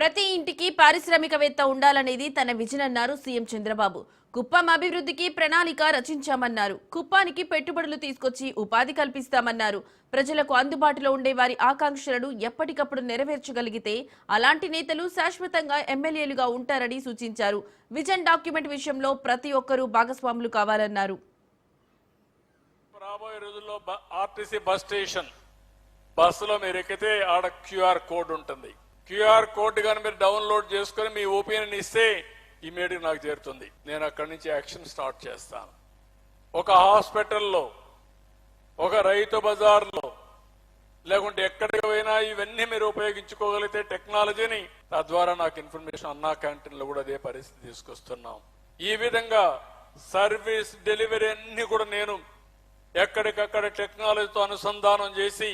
ప్రతి ఇంటికి పారిశ్రామికవేత్త ఉండాలనేది తన విజన్ అన్నారు సీఎం చంద్రబాబు. కుప్పం అభివృద్ధికి ప్రణాళిక రచించామన్నారు. కుప్పానికి పెట్టుబడులు తీసుకొచ్చి ఉపాధి కల్పిస్తామన్నారు. ప్రజలకు అందుబాటులో ఉండే వారి ఆకాంక్షలను ఎప్పటికప్పుడు నెరవేర్చగలిగితే అలాంటి నేతలు శాశ్వతంగా ఎమ్మెల్యేలుగా ఉంటారని సూచించారు. విజన్ డాక్యుమెంట్ విషయంలో ప్రతి ఒక్కరూ భాగస్వాములు కావాలన్నారు. రాబోయే రోజుల్లో ఆర్టీసీ బస్ స్టేషన్ బస్సులో మీరు ఎక్కితే ఆడ క్యూఆర్ కోడ్ ఉంటుంది. క్యూఆర్ కోడ్ కానీ మీరు డౌన్లోడ్ చేసుకుని మీ ఒపీనియన్ ఇస్తే ఇమీడియట్ నాకు చేరుతుంది. నేను అక్కడి నుంచి యాక్షన్ స్టార్ట్ చేస్తాను. ఒక హాస్పిటల్లో ఒక రైతు బజార్లో లేకుంటే ఎక్కడికి పోయినా ఇవన్నీ మీరు ఉపయోగించుకోగలిగితే టెక్నాలజీని తద్వారా నాకు ఇన్ఫర్మేషన్ అన్నా క్యాంటీన్లో కూడా అదే పరిస్థితి తీసుకొస్తున్నాం. ఈ విధంగా సర్వీస్ డెలివరీ అన్ని కూడా నేను ఎక్కడికక్కడ టెక్నాలజీతో అనుసంధానం చేసి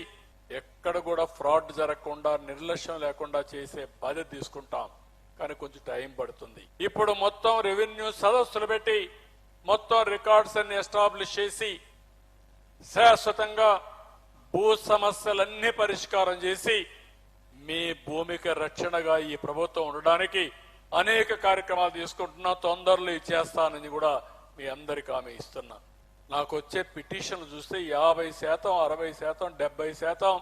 ఎక్కడ కూడా ఫ్రాడ్ జరగకుండా నిర్లక్ష్యం లేకుండా చేసే బాధ్యత తీసుకుంటాం. కానీ కొంచెం టైం పడుతుంది. ఇప్పుడు మొత్తం రెవెన్యూ సదస్సులు పెట్టి మొత్తం రికార్డ్స్ అన్ని ఎస్టాబ్లిష్ చేసి శాశ్వతంగా భూ సమస్యలన్నీ పరిష్కారం చేసి మీ భూమికి రక్షణగా ఈ ప్రభుత్వం ఉండడానికి అనేక కార్యక్రమాలు తీసుకుంటున్నా తొందరలో ఇచ్చేస్తానని కూడా మీ అందరికి హామీ ఇస్తున్నాను నాకు వచ్చే పిటిషన్లు చూస్తే యాభై శాతం అరవై శాతం డెబ్బై శాతం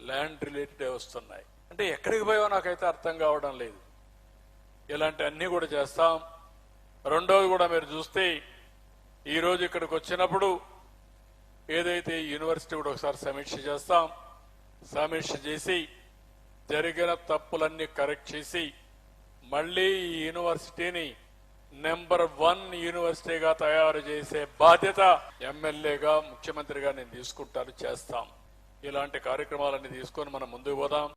ల్యాండ్ రిలేటెడ్ వస్తున్నాయి. అంటే ఎక్కడికి పోయావో నాకైతే అర్థం కావడం లేదు. ఇలాంటి అన్నీ కూడా చేస్తాం. రెండోది కూడా మీరు చూస్తే ఈరోజు ఇక్కడికి వచ్చినప్పుడు ఏదైతే యూనివర్సిటీ కూడా ఒకసారి సమీక్ష చేస్తాం. సమీక్ష చేసి జరిగిన తప్పులన్నీ కరెక్ట్ చేసి మళ్ళీ ఈ యూనివర్సిటీని నెంబర్ వన్ యూనివర్సిటీగా తయారు చేసే బాధ్యత ఎమ్మెల్యేగా ముఖ్యమంత్రిగా నేను తీసుకుంటాను చేస్తాం. ఇలాంటి కార్యక్రమాలన్నీ తీసుకొని మనం ముందుకు పోదాం.